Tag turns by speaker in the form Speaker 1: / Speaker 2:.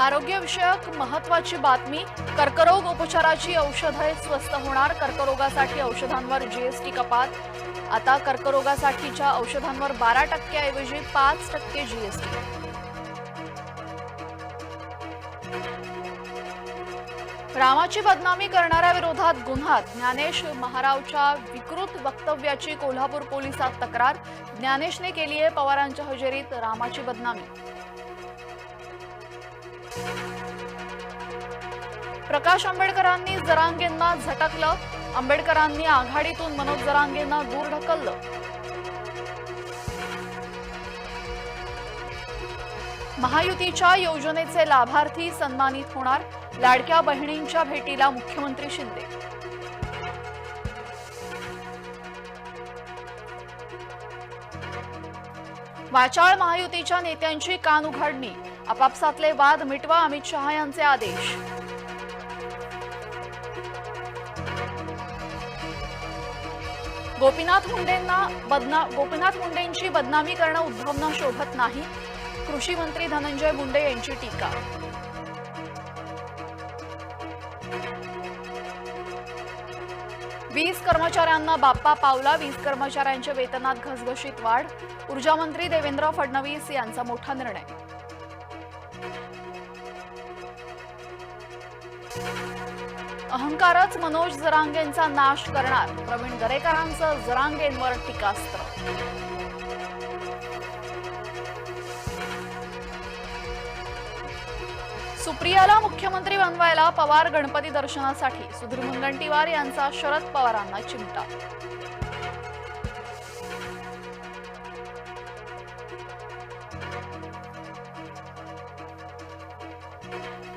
Speaker 1: आरोग्यविषयक महत्वाची बातमी कर्करोग उपचाराची औषधे स्वस्त होणार कर्करोगासाठी औषधांवर जीएसटी कपात. आता कर्करोगासाठीच्या औषधांवर बारा टक्क्याऐवजी पाच टक्के जीएसटी रामाची बदनामी करणाऱ्या विरोधात गुन्हा ज्ञानेश महारावच्या विकृत वक्तव्याची कोल्हापूर पोलिसात तक्रार. ज्ञानेशने केली आहे पवारांच्या हजेरीत रामाची बदनामी. प्रकाश आंबेडकरांनी जरांगेंना झटकलं. आंबेडकरांनी आघाडीतून मनोज जरांगेंना दूर ढकललं. महायुतीच्या योजनेचे लाभार्थी सन्मानित होणार लाडक्या बहिणींच्या भेटीला मुख्यमंत्री शिंदे. वाचाळ महायुतीच्या नेत्यांची कान उघडणी. आपापसातले वाद मिटवा अमित शहा यांचे आदेश. गोपीनाथ मुंडेंना बदना गोपीनाथ मुंडेंची बदनामी करणं उद्धवना शोभत नाही. कृषी मंत्री धनंजय मुंडे यांची टीका. वीज कर्मचाऱ्यांना बाप्पा पावला वीज कर्मचाऱ्यांच्या वेतनात घसघशीत वाढ. ऊर्जामंत्री देवेंद्र फडणवीस यांचा मोठा निर्णय. अहंकारच मनोज जरांगेंचा नाश करणार. प्रवीण दरेकरांचं जरांगेंवर टीकास्त्र. सुप्रियाला मुख्यमंत्री बनवायला पवार गणपती दर्शनासाठी. सुधीर मुनगंटीवार यांचा शरद पवारांना चिमटा. thank you